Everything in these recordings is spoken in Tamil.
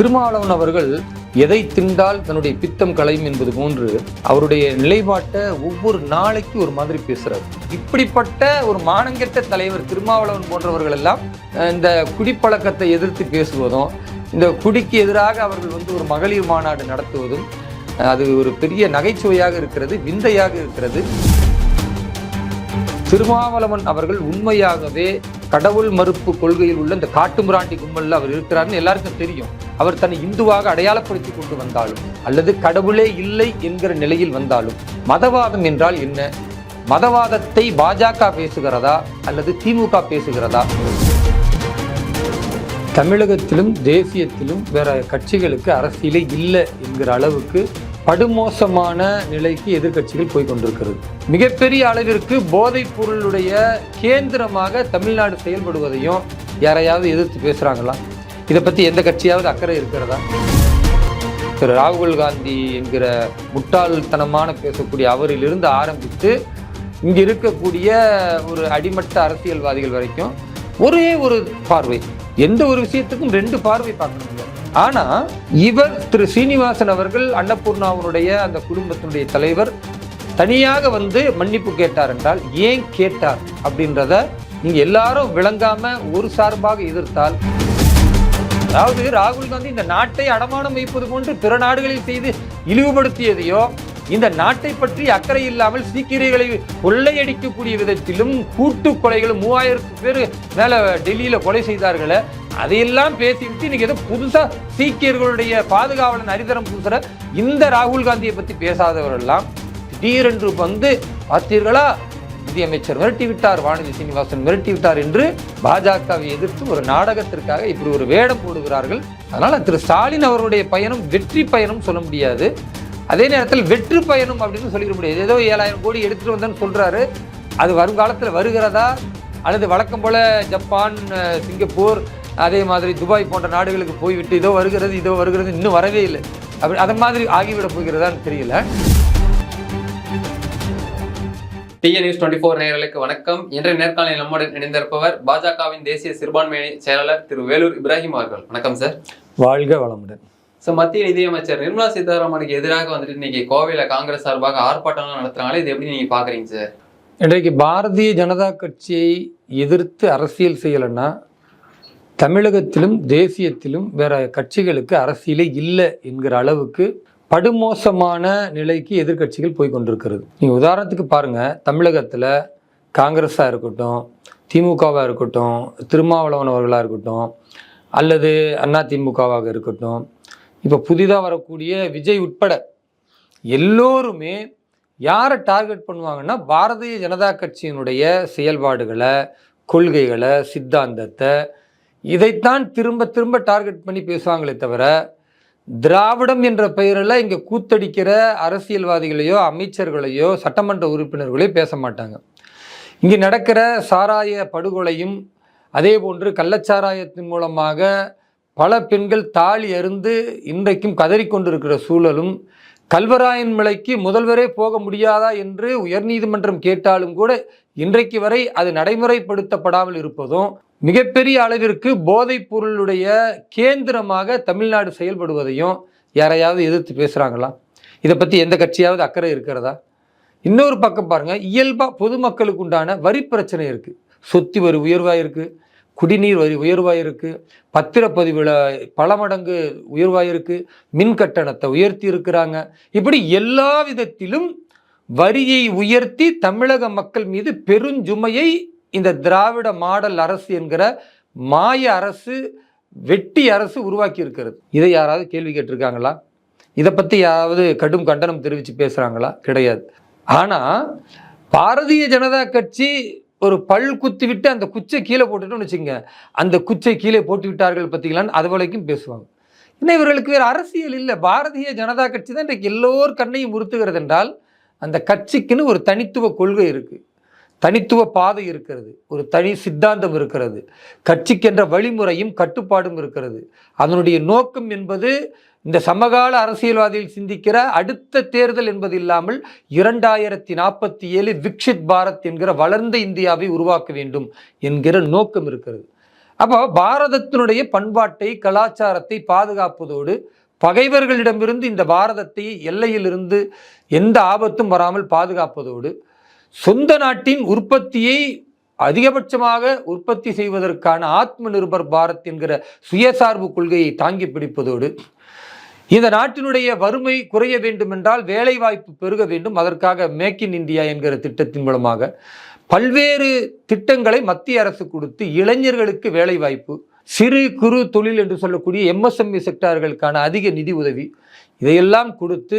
திருமாவளவன் அவர்கள் எதை திண்டால் தன்னுடைய பித்தம் களையும் என்பது போன்று அவருடைய நிலைப்பாட்டை ஒவ்வொரு நாளைக்கு ஒரு மாதிரி பேசுறார். இப்படிப்பட்ட ஒரு மானங்கெட்ட தலைவர் திருமாவளவன் போன்றவர்கள் எல்லாம் இந்த குடிப்பழக்கத்தை எதிர்த்து பேசுவதும் இந்த குடிக்கு எதிராக அவர்கள் வந்து ஒரு மகளிர் மாநாடு நடத்துவதும் அது ஒரு பெரிய நகைச்சுவையாக இருக்கிறது விந்தையாக இருக்கிறது. திருமாவளவன் அவர்கள் உண்மையாகவே கடவுள் மறுப்பு கொள்கையில் உள்ள இந்த காட்டுமிராண்டி கும்பலில் அவர் இருக்கிறார்னு எல்லாருக்கும் தெரியும். அவர் தன்னை இந்துவாக அடையாளப்படுத்தி கொண்டு வந்தாலும் அல்லது கடவுளே இல்லை என்கிற நிலையில் வந்தாலும் மதவாதம் என்றால் என்ன? மதவாதத்தை பாஜக பேசுகிறதா அல்லது திமுக பேசுகிறதா? தமிழகத்திலும் தேசியத்திலும் வேற கட்சிகளுக்கு அரசியலே இல்லை என்கிற அளவுக்கு படுமோசமான நிலைக்கு எதிர்கட்சிகள் போய் கொண்டிருக்கிறது மிகப்பெரிய அளவிற்கு போதைப் பொருளுடைய கேந்திரமாக தமிழ்நாடு செயல்படுவதையும் யாரையாவது எதிர்த்து பேசுகிறாங்களா இதை பற்றி எந்த கட்சியாவது அக்கறை இருக்கிறதா? திரு ராகுல் காந்தி என்கிற முட்டாள்தனமான பேசக்கூடிய அவரிலிருந்து ஆரம்பித்து இங்கே இருக்கக்கூடிய ஒரு அடிமட்ட அரசியல்வாதிகள் வரைக்கும் ஒரே ஒரு பார்வை. எந்த ஒரு விஷயத்துக்கும் ரெண்டு பார்வை பார்க்கணும் ஆனா இவர் திரு சீனிவாசன் அவர்கள் அன்னபூர்ணாவுடைய அந்த குடும்பத்தினுடைய தலைவர் தனியாக வந்து மன்னிப்பு கேட்டார் என்றால் ஏன் கேட்டார் அப்படின்றத நீங்க எல்லாரும் விளங்காம ஒரு சார்பாக எதிர்த்தால் அதாவது ராகுல் காந்தி இந்த நாட்டை அடமானம் வைப்பது போன்று பிற நாடுகளில் செய்து இழிவுபடுத்தியதையோ இந்த நாட்டை பற்றி அக்கறை இல்லாமல் சீக்கியர்களை கொள்ளையடிக்கக்கூடிய விதத்திலும் கூட்டு கொலைகளும் மூவாயிரத்து பேர் மேல டெல்லியில கொலை செய்தார்களே அதையெல்லாம் பேசிவிட்டு இன்னைக்கு ஏதோ புதுசா சீக்கியர்களுடைய பாதுகாவலன் அரிதரம் பூசுற இந்த ராகுல் காந்தியை பத்தி பேசாதவரெல்லாம் திடீரென்று வந்து பார்த்தீர்களா? நிதியமைச்சர் மிரட்டி விட்டார் வானதி சீனிவாசன் மிரட்டி விட்டார் என்று பாஜகவை எதிர்த்து ஒரு நாடகத்திற்காக இப்படி ஒரு வேடம் போடுகிறார்கள். அதனால் திரு ஸ்டாலின் அவருடைய பயணம் வெற்றி பயணம் சொல்ல முடியாது. அதே நேரத்தில் வெற்றி பயணம் அப்படின்னு சொல்லிட முடியாது. ஏதோ ஏழாயிரம் கோடி எடுத்துட்டு வந்தேன்னு சொல்றாரு. அது வருங்காலத்தில் வருகிறதா? அல்லது வழக்கம் போல ஜப்பான் சிங்கப்பூர் அதே மாதிரி துபாய் போன்ற நாடுகளுக்கு போய்விட்டு இதோ வருகிறது இதோ வருகிறது இன்னும் வரவே இல்லை. அப்படி அது மாதிரி ஆகிவிட போகிறதான்னு தெரியல. டிஎன் நியூஸ் டுவெண்ட்டி ஃபோர் நேயர்களுக்கு வணக்கம். இன்றைய நேர்காணலில் நம்முடன் இணைந்திருப்பவர் பாஜகவின் தேசிய சிறுபான்மை செயலாளர் திரு வேலூர் இப்ராஹிம் அவர்கள். வணக்கம் சார். வாழ்க வளமுடன். ஸோ மத்திய நிதியமைச்சர் நிர்மலா சீதாராமனுக்கு எதிராக வந்துட்டு இன்னைக்கு கோவையில் காங்கிரஸ் சார்பாக ஆர்ப்பாட்டம்லாம் நடத்துறாங்களே இது எப்படி நீங்கள் பார்க்குறீங்க சார் இன்றைக்கு பாரதிய ஜனதா கட்சியை எதிர்த்து அரசியல் செய்யலைன்னா தமிழகத்திலும் தேசியத்திலும் வேற கட்சிகளுக்கு அரசியலே இல்லை என்கிற அளவுக்கு படுமோசமான நிலைக்கு எதிர்க்கட்சிகள் போய் கொண்டிருக்கிறது. நீங்கள் உதாரணத்துக்கு பாருங்கள் தமிழகத்தில் காங்கிரஸாக இருக்கட்டும் திமுகவாக இருக்கட்டும் திருமாவளவன் அவர்களாக இருக்கட்டும் அல்லது அண்ணா திமுகவாக இருக்கட்டும் இப்போ புதிதாக வரக்கூடிய விஜய் உட்பட எல்லோருமே யாரை டார்கெட் பண்ணுவாங்கன்னா பாரதிய ஜனதா கட்சியினுடைய செயல்பாடுகளை கொள்கைகளை சித்தாந்தத்தை இதைத்தான் திரும்ப திரும்ப டார்கெட் பண்ணி பேசுவாங்களே தவிர திராவிடம் என்ற பெயரில் இங்கே கூத்தடிக்கிற அரசியல்வாதிகளையோ அமைச்சர்களையோ சட்டமன்ற உறுப்பினர்களையோ பேச மாட்டாங்க. இங்கே நடக்கிற சாராய படுகொலையும் அதே போன்று கள்ளச்சாராயத்தின் மூலமாக பல பெண்கள் தாலி அருந்து இன்றைக்கும் கதறிக்கொண்டிருக்கிற சூழலும் கல்வராயன் மலைக்கு முதல்வரே போக முடியாதா என்று உயர்நீதிமன்றம் கேட்டாலும் கூட இன்றைக்கு வரை அது நடைமுறைப்படுத்தப்படாமல் இருப்பதும் மிகப்பெரிய அளவிற்கு போதைப் பொருளுடைய கேந்திரமாக தமிழ்நாடு செயல்படுவதையும் யாரையாவது எதிர்த்து பேசுகிறாங்களா இதை பற்றி எந்த கட்சியாவது அக்கறை இருக்கிறதா? இன்னொரு பக்கம் பாருங்கள் இயல்பாக பொதுமக்களுக்கு உண்டான வரி பிரச்சனை இருக்குது சொத்து வரி உயர்வாக இருக்குது குடிநீர் வரி உயர்வாக இருக்குது பத்திரப்பதிவில் பல மடங்கு உயர்வாக இருக்குது மின் கட்டணத்தை உயர்த்தி இருக்கிறாங்க இப்படி எல்லா விதத்திலும் வரியை உயர்த்தி தமிழக மக்கள் மீது பெருஞ்சுமையை இந்த திராவிட மாடல் அரசு என்கிற மாய அரசு வெட்டி அரசு உருவாக்கி இருக்கிறது இதை யாராவது கேள்வி கேட்டிருக்காங்களா? இதை பற்றி யாராவது கடும் கண்டனம் தெரிவித்து பேசுகிறாங்களா கிடையாது. ஆனால் பாரதிய ஜனதா கட்சி ஒரு பல் குத்தி விட்டு அந்த குச்சை கீழே போட்டுட்டோம்னு வச்சுங்க அந்த குச்சை கீழே போட்டு விட்டார்கள் பார்த்தீங்களான்னு அது வரைக்கும் பேசுவாங்க. இன்னும் இவர்களுக்கு வேறு அரசியல் இல்லை. பாரதிய ஜனதா கட்சி தான் இன்றைக்கு எல்லோர் கண்ணையும் உறுத்துகிறது என்றால் அந்த கட்சிக்குன்னு ஒரு தனித்துவ கொள்கை இருக்குது. தனித்துவ பாதை இருக்கிறது. ஒரு தனி சித்தாந்தம் இருக்கிறது. கட்சிக்கென்ற வழிமுறையும் கட்டுப்பாடும் இருக்கிறது. அதனுடைய நோக்கம் என்பது இந்த சமகால அரசியல்வாதிகள் சிந்திக்கிற அடுத்த தேர்தல் என்பது இல்லாமல் இரண்டாயிரத்தி நாற்பத்தி ஏழு விக்ஷித் பாரத் என்கிற வளர்ந்த இந்தியாவை உருவாக்க வேண்டும் என்கிற நோக்கம் இருக்கிறது. அப்போ பாரதத்தினுடைய பண்பாட்டை கலாச்சாரத்தை பாதுகாப்பதோடு பகைவர்களிடமிருந்து இந்த பாரதத்தை எல்லையிலிருந்து எந்த ஆபத்தும் வராமல் பாதுகாப்பதோடு சொந்த நாட்டின் உற்பத்தியை அதிகபட்சமாக உற்பத்தி செய்வதற்கான ஆத்ம நிர்பர் பாரத் என்கிற சுயசார்பு கொள்கையை தாங்கி பிடிப்பதோடு இந்த நாட்டினுடைய வறுமை குறைய வேண்டுமென்றால் வேலைவாய்ப்பு பெருக வேண்டும். அதற்காக மேக் இன் இந்தியா என்கிற திட்டத்தின் மூலமாக பல்வேறு திட்டங்களை மத்திய அரசு கொடுத்து இளைஞர்களுக்கு வேலைவாய்ப்பு சிறு குறு தொழில் என்று சொல்லக்கூடிய எம்எஸ்எம்இ செக்டார்களுக்கான அதிக நிதி உதவி இதையெல்லாம் கொடுத்து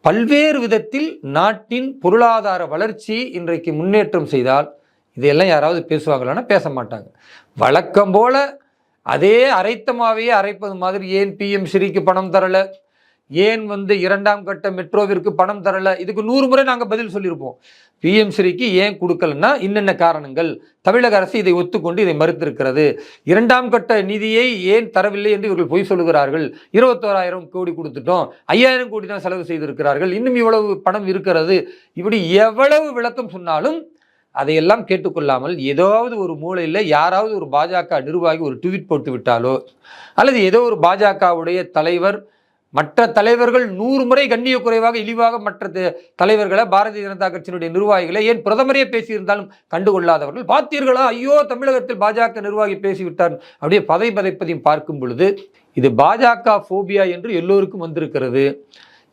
பல்வேறு விதத்தில் நாட்டின் பொருளாதார வளர்ச்சி இன்றைக்கு முன்னேற்றம் செய்தால் இதையெல்லாம் யாராவது பேசுவாங்களான்னா பேச மாட்டாங்க. வழக்கம் போல அதே அரைத்தமாவையே அரைப்பது மாதிரி ஏன் பிஎம் ஸ்ரீக்கு பணம் தரல? ஏன் வந்து இரண்டாம் கட்ட மெட்ரோவிற்கு பணம் தரல? இதுக்கு நூறு முறை நாங்கள் பதில் சொல்லியிருப்போம். பிஎம் ஸ்ரீக்கு ஏன் கொடுக்கலன்னா இன்னென்ன காரணங்கள்? தமிழக அரசு இதை ஒத்துக்கொண்டு இதை மறுத்திருக்கிறது. இரண்டாம் கட்ட நிதியை ஏன் தரவில்லை என்று இவர்கள் பொய் சொல்லுகிறார்கள். இருபத்தோராயிரம் கோடி கொடுத்துட்டோம். ஐயாயிரம் கோடி தான் செலவு செய்திருக்கிறார்கள். இன்னும் இவ்வளவு பணம் இருக்கிறது. இப்படி எவ்வளவு விளக்கம் சொன்னாலும் அதையெல்லாம் கேட்டுக்கொள்ளாமல் ஏதாவது ஒரு மூலையில் யாராவது ஒரு பாஜக நிர்வாகி ஒரு ட்வீட் போட்டு விட்டாலோ அல்லது ஏதோ ஒரு பாஜகவுடைய தலைவர் மற்ற தலைவர்கள் நூறு முறை கண்ணிய குறைவாக இழிவாக மற்ற த- தலைவர்களை பாரதிய ஜனதா கட்சியினுடைய நிர்வாகிகளை ஏன் பிரதமரே பேசியிருந்தாலும் கண்டுகொள்ளாதவர்கள் பார்த்தீர்களா? ஐயோ தமிழகத்தில் பாஜக நிர்வாகி பேசிவிட்டார் அப்படியே பதை பதைப்பதையும் பார்க்கும் பொழுது இது பாஜக ஃபோபியா என்று எல்லோருக்கும் வந்திருக்கிறது.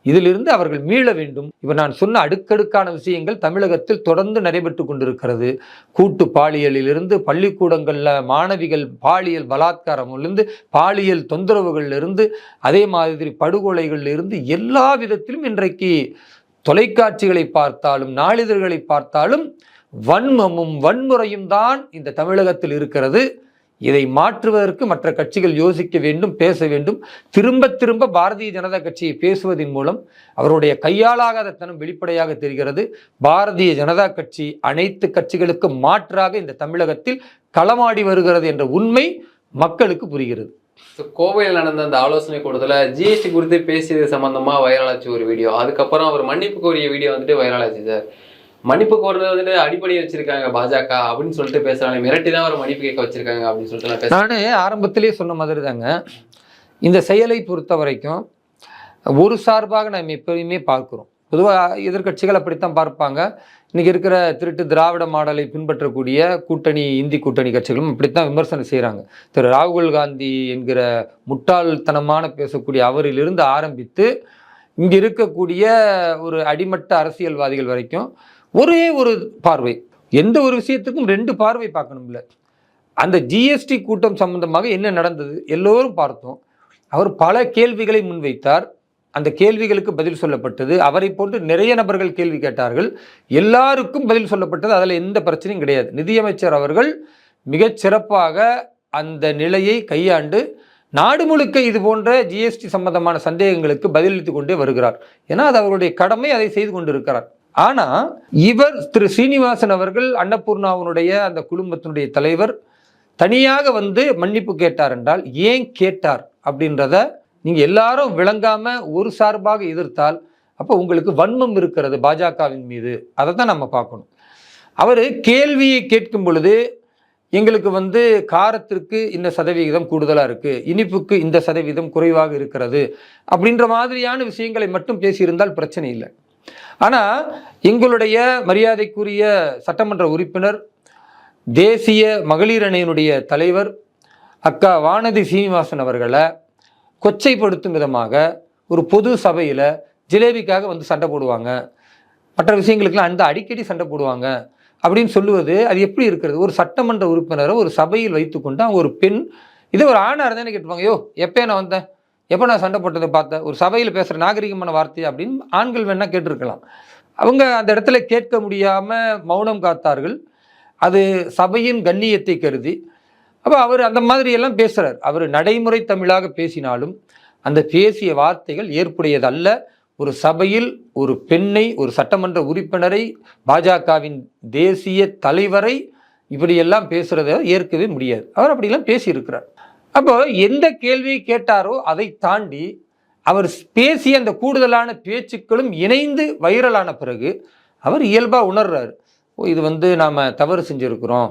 இதிலிருந்து அவர்கள் மீள வேண்டும். இப்போ நான் சொன்ன அடுக்கடுக்கான விஷயங்கள் தமிழகத்தில் தொடர்ந்து நடைபெற்று கொண்டிருக்கிறது. கூட்டு பாலியலிலிருந்து பள்ளிக்கூடங்களில் மாணவிகள் பாலியல் பலாத்காரமிலிருந்து பாலியல் தொந்தரவுகளிலிருந்து அதே மாதிரி படுகொலைகளிலிருந்து எல்லா விதத்திலும் இன்றைக்கு தொலைக்காட்சிகளை பார்த்தாலும் நாளிதழ்களை பார்த்தாலும் வன்மமும் வன்முறையும் தான் இந்த தமிழகத்தில் இருக்கிறது. இதை மாற்றுவதற்கு மற்ற கட்சிகள் யோசிக்க வேண்டும் பேச வேண்டும். திரும்ப திரும்ப பாரதிய ஜனதா கட்சியை பேசுவதன் மூலம் அவருடைய கையாளாகாத தனம் வெளிப்படையாக தெரிகிறது. பாரதிய ஜனதா கட்சி அனைத்து கட்சிகளுக்கும் மாற்றாக இந்த தமிழகத்தில் களமாடி வருகிறது என்ற உண்மை மக்களுக்கு புரிகிறது. கோவையில் நடந்த அந்த ஆலோசனை கூட்டத்தில் ஜிஎஸ்டி குறித்து பேசியது சம்பந்தமாக வைரலாச்சு ஒரு வீடியோ. அதுக்கப்புறம் அவர் மன்னிப்பு கோரிய வீடியோ வந்துட்டு வைரலாச்சு சார். மன்னிப்பு கோர்றது வந்துட்டு அடிப்படை வச்சிருக்காங்க பாஜக அப்படின்னு சொல்லிட்டு பேசுறாங்க. மிரட்டி தான் ஒரு மன்னிப்பு கேட்க வச்சிருக்காங்க அப்படின்னு சொல்லிட்டு நான் நான் ஆரம்பத்திலே சொன்ன மாதிரி தாங்க இந்த செயலை பொறுத்த வரைக்கும் ஒரு சார்பாக நாம் எப்பயுமே பார்க்குறோம். பொதுவாக எதிர்க்கட்சிகள் அப்படித்தான் பார்ப்பாங்க. இன்றைக்கி இருக்கிற திருட்டு திராவிட மாடலை பின்பற்றக்கூடிய கூட்டணி இந்தி கூட்டணி கட்சிகளும் இப்படித்தான் விமர்சனம் செய்கிறாங்க திரு ராகுல் காந்தி என்கிற முட்டாள்தனமான பேசக்கூடிய அவரிலிருந்து ஆரம்பித்து இங்கே இருக்கக்கூடிய ஒரு அடிமட்ட அரசியல்வாதிகள் வரைக்கும் ஒரே ஒரு பார்வை. எந்த ஒரு விஷயத்துக்கும் ரெண்டு பார்வை பார்க்கணும்ல. அந்த ஜிஎஸ்டி கூட்டம் சம்பந்தமாக என்ன நடந்தது எல்லோரும் பார்த்தோம். அவர் பல கேள்விகளை முன்வைத்தார். அந்த கேள்விகளுக்கு பதில் சொல்லப்பட்டது. அவரை போன்று நிறைய நபர்கள் கேள்வி கேட்டார்கள். எல்லாருக்கும் பதில் சொல்லப்பட்டது. அதில் எந்த பிரச்சனையும் கிடையாது. நிதியமைச்சர் அவர்கள் மிகச் சிறப்பாக அந்த நிலையை கையாண்டு நாடு முழுக்க இது போன்ற ஜிஎஸ்டி சம்பந்தமான சந்தேகங்களுக்கு பதிலளித்து கொண்டே வருகிறார். ஏன்னா அது அவருடைய கடமை அதை செய்து கொண்டிருக்கிறார். ஆனா இவர் திரு சீனிவாசன் அவர்கள் அன்னபூர்ணாவினுடைய அந்த குடும்பத்தினுடைய தலைவர் தனியாக வந்து மன்னிப்பு கேட்டார் என்றால் ஏன் கேட்டார் அப்படின்றத நீங்க எல்லாரும் விளங்காம ஒரு சார்பாக எதிர்த்தால் அப்போ உங்களுக்கு வன்மம் இருக்கிறது பாஜகவின் மீது. அதை தான் நம்ம பார்க்கணும். அவர் கேள்வியை கேட்கும் பொழுது எங்களுக்கு வந்து காரத்திற்கு இந்த சதவிகிதம் கூடுதலாக இருக்குது இனிப்புக்கு இந்த சதவீதம் குறைவாக இருக்கிறது அப்படின்ற மாதிரியான விஷயங்களை மட்டும் பேசியிருந்தால் பிரச்சனை இல்லை. ஆனால் எங்களுடைய மரியாதைக்குரிய சட்டமன்ற உறுப்பினர் தேசிய மகளிர் அணியினுடைய தலைவர் அக்கா வானதி சீனிவாசன் அவர்களை கொச்சைப்படுத்தும் விதமாக ஒரு பொது சபையில் ஜிலேபிக்காக வந்து சண்டை போடுவாங்க. மற்ற விஷயங்களுக்கெல்லாம் அந்த அடிக்கடி சண்டை போடுவாங்க. அப்படின்னு சொல்லுவது அது எப்படி இருக்கிறது? ஒரு சட்டமன்ற உறுப்பினரை ஒரு சபையில் வைத்துக்கொண்டு அவங்க ஒரு பெண் இதே ஒரு ஆணாக இருந்தேன்னு கேட்டுப்பாங்க யோ எப்போ நான் வந்தேன்? எப்போ நான் சண்டை போட்டதை பார்த்தேன் ஒரு சபையில் பேசுகிற நாகரிகமான வார்த்தை அப்படின்னு ஆண்கள் வேணால் கேட்டிருக்கலாம். அவங்க அந்த இடத்துல கேட்க முடியாமல் மௌனம் காத்தார்கள். அது சபையின் கண்ணியத்தை கருதி. அப்போ அவர் அந்த மாதிரி எல்லாம் பேசுகிறார் அவர் நடைமுறை தமிழாக பேசினாலும் அந்த பேசிய வார்த்தைகள் ஏற்புடையதல்ல. ஒரு சபையில் ஒரு பெண்ணை ஒரு சட்டமன்ற உறுப்பினரை பாஜகவின் தேசிய தலைவரை இப்படியெல்லாம் பேசுகிறத ஏற்கவே முடியாது. அவர் அப்படியெல்லாம் பேசியிருக்கிறார். அப்போ எந்த கேள்வியை கேட்டாரோ அதை தாண்டி அவர் பேசிய அந்த கூடுதலான பேச்சுக்களும் இணைந்து வைரலான பிறகு அவர் இயல்பாக உணர்றாரு. ஓ இது வந்து நாம் தவறு செஞ்சுருக்கிறோம்.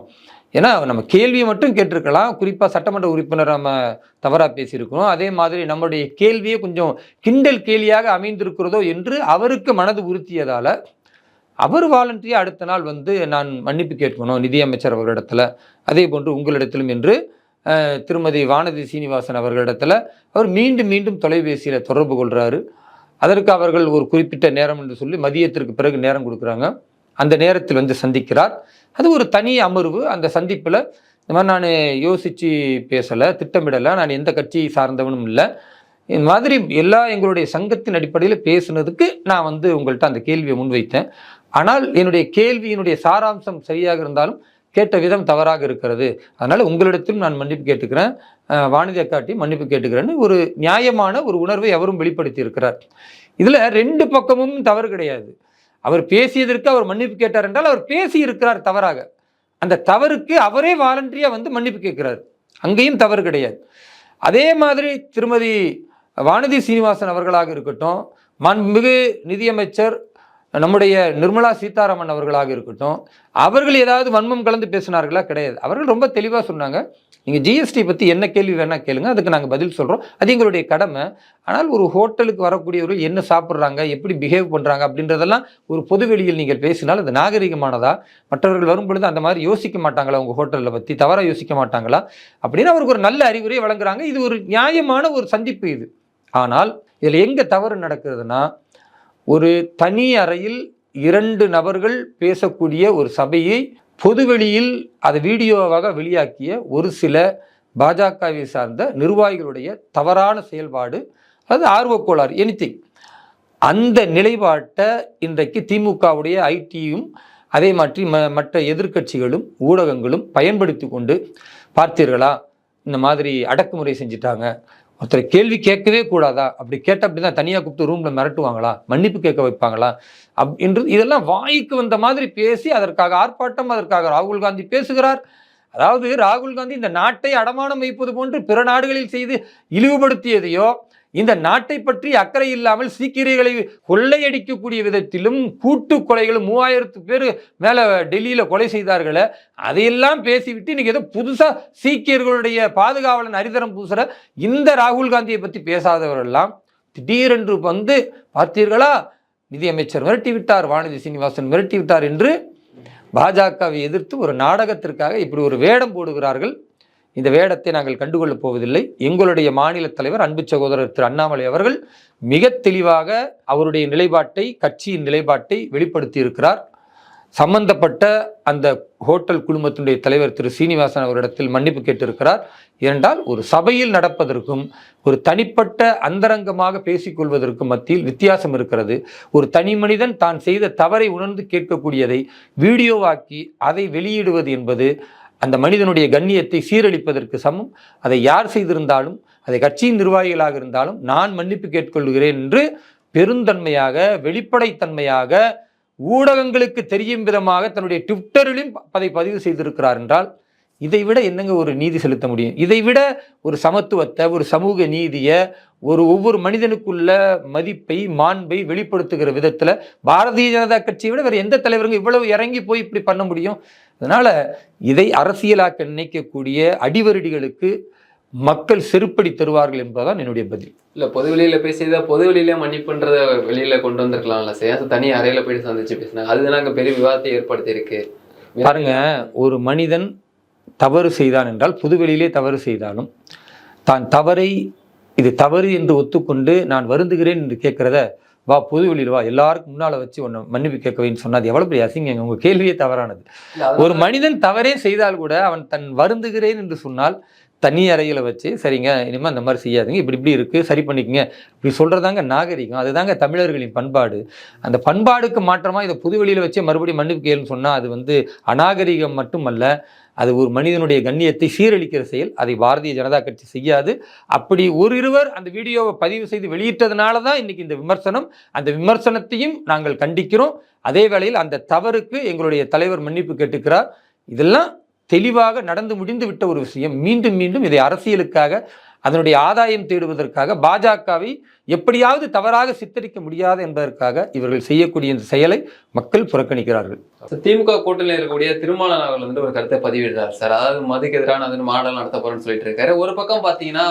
ஏன்னா நம்ம கேள்வியை மட்டும் கேட்டிருக்கலாம். குறிப்பாக சட்டமன்ற உறுப்பினர் நம்ம தவறாக பேசியிருக்கிறோம். அதே மாதிரி நம்முடைய கேள்வியே கொஞ்சம் கிண்டல் கேலியாக அமைந்திருக்கிறதோ என்று அவருக்கு மனது உறுத்தியதால் அவர் வாலண்டியாக அடுத்த நாள் வந்து நான் மன்னிப்பு கேட்கணும் நிதியமைச்சர் அவர்களிடத்துல அதே போன்று உங்களிடத்திலும் என்று திருமதி வானதி சீனிவாசன் அவர்களிடத்தில் அவர் மீண்டும் மீண்டும் தொலைபேசியில் தொடர்பு கொள்கிறாரு அதற்கு அவர்கள் ஒரு குறிப்பிட்ட நேரம் என்று சொல்லி மதியத்திற்கு பிறகு நேரம் கொடுக்குறாங்க. அந்த நேரத்தில் வந்து சந்திக்கிறார். அது ஒரு தனி அமர்வு. அந்த சந்திப்பில் இந்த மாதிரி நான் யோசித்து பேசலை திட்டமிடலை. நான் எந்த கட்சியை சார்ந்தவனும் இல்லை. இந்த மாதிரி எல்லா எங்களுடைய சங்கத்தின் அடிப்படையில் பேசுனதுக்கு நான் வந்து உங்கள்கிட்ட அந்த கேள்வியை முன்வைத்தேன். ஆனால் என்னுடைய கேள்வியினுடைய சாராம்சம் சரியாக இருந்தாலும் கேட்ட விதம் தவறாக இருக்கிறது. அதனால் உங்களிடத்திலும் நான் மன்னிப்பு கேட்டுக்கிறேன். அஹ் காட்டி மன்னிப்பு கேட்டுக்கிறேன்னு ஒரு நியாயமான ஒரு உணர்வை அவரும் வெளிப்படுத்தி இருக்கிறார் இதில் ரெண்டு பக்கமும் தவறு கிடையாது. அவர் பேசியதற்கு அவர் மன்னிப்பு கேட்டார் என்றால் அவர் பேசி இருக்கிறார் தவறாக. அந்த தவறுக்கு அவரே வாலண்டரியாக வந்து மன்னிப்பு கேட்கிறார். அங்கேயும் தவறு கிடையாது. அதே மாதிரி திருமதி வானதி சீனிவாசன் அவர்களாக இருக்கட்டும் மண்மிகு நிதியமைச்சர் நம்முடைய நிர்மலா சீதாராமன் அவர்களாக இருக்கட்டும் அவர்கள் ஏதாவது வன்மம் கலந்து பேசினார்களா கிடையாது. அவர்கள் ரொம்ப தெளிவாக சொன்னாங்க. நீங்கள் ஜிஎஸ்டி பற்றி என்ன கேள்வி வேணால் கேளுங்க. அதுக்கு நாங்கள் பதில் சொல்கிறோம் அது எங்களுடைய கடமை. ஆனால் ஒரு ஹோட்டலுக்கு வரக்கூடியவர்கள் என்ன சாப்பிட்றாங்க எப்படி பிஹேவ் பண்ணுறாங்க அப்படின்றதெல்லாம் ஒரு பொதுவெளியில் நீங்கள் பேசினால் அது நாகரிகமானதா? மற்றவர்கள் வரும் பொழுது அந்த மாதிரி யோசிக்க மாட்டாங்களா? உங்கள் ஹோட்டலில் பற்றி தவறாக யோசிக்க மாட்டாங்களா? அப்படின்னு அவருக்கு ஒரு நல்ல அறிவுரை வழங்குறாங்க. இது ஒரு நியாயமான ஒரு சந்திப்பு இது. ஆனால் இதில் எங்கே தவறு நடக்கிறதுனா ஒரு தனி அறையில் இரண்டு நபர்கள் பேசக்கூடிய ஒரு சபையை பொதுவெளியில் அதை வீடியோவாக வெளியாக்கிய ஒரு சில பாஜகவை சார்ந்த நிர்வாகிகளுடைய தவறான செயல்பாடு அது ஆர்வக்கோளாறு எனிதிங் அந்த நிலைப்பாட்டை இன்றைக்கு திமுகவுடைய ஐடியும் அதே மாதிரி ம மற்ற எதிர்க்கட்சிகளும் ஊடகங்களும் பயன்படுத்தி கொண்டு பார்த்தீர்களா? இந்த மாதிரி அடக்குமுறை செஞ்சிட்டாங்க. ஒருத்தரை கேள்வி கேட்கவே கூடாதா? அப்படி கேட்ட அப்படி தான் தனியாக கூப்பிட்டு ரூமில் மிரட்டுவாங்களா? மன்னிப்பு கேட்க வைப்பாங்களா? அப் என்று இதெல்லாம் வாய்க்கு வந்த மாதிரி பேசி அதற்காக ஆர்ப்பாட்டம் அதற்காக ராகுல் காந்தி பேசுகிறார். அதாவது ராகுல் காந்தி இந்த நாட்டை அடமானம் வைப்பது போன்று பிற நாடுகளில் செய்து இழிவுபடுத்தியதையோ இந்த நாட்டை பற்றி அக்கறை இல்லாமல் சீக்கியர்களை கொள்ளையடிக்கக்கூடிய விதத்திலும் கூட்டு கொலைகளும் மூவாயிரத்து பேர் மேலே டெல்லியில் கொலை செய்தார்களே அதையெல்லாம் பேசிவிட்டு இன்னைக்கு ஏதோ புதுசாக சீக்கியர்களுடைய பாதுகாவலன் அரிதரம் பூசுகிற இந்த ராகுல் காந்தியை பற்றி பேசாதவரெல்லாம் திடீரென்று வந்து பார்த்தீர்களா? நிதியமைச்சர் மிரட்டி விட்டார் வானதி சீனிவாசன் மிரட்டி விட்டார் என்று பாஜகவை எதிர்த்து ஒரு நாடகத்திற்காக இப்படி ஒரு வேடம் போடுகிறார்கள். இந்த வேடத்தை நாங்கள் கண்டுகொள்ளப் போவதில்லை. எங்களுடைய மாநில தலைவர் அன்பு சகோதரர் திரு அண்ணாமலை அவர்கள் மிக தெளிவாக அவருடைய நிலைப்பாட்டை கட்சியின் நிலைப்பாட்டை வெளிப்படுத்தி இருக்கிறார் சம்பந்தப்பட்ட அந்த ஹோட்டல் குழுமத்தினுடைய தலைவர் திரு சீனிவாசன் அவரிடத்தில் மன்னிப்பு கேட்டிருக்கிறார். என்றால் ஒரு சபையில் நடப்பதற்கும் ஒரு தனிப்பட்ட அந்தரங்கமாக பேசிக்கொள்வதற்கும் மத்தியில் வித்தியாசம் இருக்கிறது. ஒரு தனி மனிதன் தான் செய்த தவறை உணர்ந்து கேட்கக்கூடியதை வீடியோவாக்கி அதை வெளியிடுவது என்பது அந்த மனிதனுடைய கண்ணியத்தை சீரழிப்பதற்கு சமம். அதை யார் செய்திருந்தாலும் அதை கட்சியின் நிர்வாகிகளாக இருந்தாலும் நான் மன்னிப்பு கேட்கொள்கிறேன் என்று பெருந்தன்மையாக வெளிப்படைத்தன்மையாக ஊடகங்களுக்கு தெரியும் விதமாக தன்னுடைய ட்விட்டரிலும் அதை பதிவு செய்திருக்கிறார் என்றால் இதை விட என்னங்க ஒரு நீதி செலுத்த முடியும்? இதை விட ஒரு சமத்துவத்தை ஒரு சமூக நீதியை ஒரு ஒவ்வொரு மனிதனுக்குள்ள மதிப்பை மாண்பை வெளிப்படுத்துகிற விதத்தில் பாரதிய ஜனதா கட்சியை விட வேறு எந்த தலைவருங்க இவ்வளவு இறங்கி போய் இப்படி பண்ண முடியும்? அதனால இதை அரசியலாக்க நினைக்கக்கூடிய அடிவருடிகளுக்கு மக்கள் செருப்படி தருவார்கள் என்பதுதான் என்னுடைய பதில். இல்ல பொதுவெளியில பேசியதை பொதுவெளியில மன்னிப்புன்றத வெளியில கொண்டு வந்திருக்கலாம்ல. சேச தனி அறையில போயிட்டு சந்திச்சு பேசினாங்க அது நாங்க பெரிய விவாதத்தை ஏற்படுத்தி இருக்கு பாருங்க ஒரு மனிதன் தவறு செய்தான் என்றால் புதுவெளியிலே தவறு செய்தாலும் தான் தவறை இது தவறு என்று ஒத்துக்கொண்டு நான் வருந்துகிறேன் என்று கேட்கிறத வா பொதுவெளியில் வா எல்லாருக்கும் முன்னால வச்சு ஒன்று மன்னிப்பு கேட்கவைன்னு சொன்னா அது எவ்வளவு பெரிய அசிங்கங்க உங்க கேள்வியே தவறானது. ஒரு மனிதன் தவறே செய்தால் கூட அவன் தன் வருந்துகிறேன் என்று சொன்னால் தனி அறையில் வச்சு சரிங்க இனிமேல் அந்த மாதிரி செய்யாதுங்க இப்படி இப்படி இருக்குது சரி பண்ணிக்கங்க. இப்படி சொல்கிறதாங்க நாகரிகம் அதுதாங்க தமிழர்களின் பண்பாடு. அந்த பண்பாடுக்கு மாற்றமாக இதை புது வெளியில் வச்சு மறுபடியும் மன்னிப்பு கேள்ன்னு சொன்னால் அது வந்து அநாகரிகம் மட்டுமல்ல அது ஒரு மனிதனுடைய கண்ணியத்தை சீரழிக்கிற செயல் அதை பாரதிய ஜனதா கட்சி செய்யாது. அப்படி ஒரு இருவர் அந்த வீடியோவை பதிவு செய்து வெளியிட்டதுனால தான் இன்றைக்கி இந்த விமர்சனம் அந்த விமர்சனத்தையும் நாங்கள் கண்டிக்கிறோம். அதே வேளையில் அந்த தவறுக்கு எங்களுடைய தலைவர் மன்னிப்பு கேட்டுக்கிறார். இதெல்லாம் தெளிவாக நடந்து முடிந்து விட்ட ஒரு விஷயம். மீண்டும் மீண்டும் இதை அரசியலுக்காக அதனுடைய ஆதாயம் தேடுவதற்காக பாஜகவை எப்படியாவது தவறாக சித்தரிக்க முடியாது என்பதற்காக இவர்கள் செய்யக்கூடிய இந்த செயலை மக்கள் புறக்கணிக்கிறார்கள். திமுக கூட்டணியில் இருக்கக்கூடிய திருமாவளவன் அவர்கள் வந்து ஒரு கருத்தை பதிவிடுறார் சார். அதாவது மதுக்கு எதிரான வந்து மாடல் நடத்த போறேன்னு சொல்லிட்டு இருக்காரு. ஒரு பக்கம் பாத்தீங்கன்னா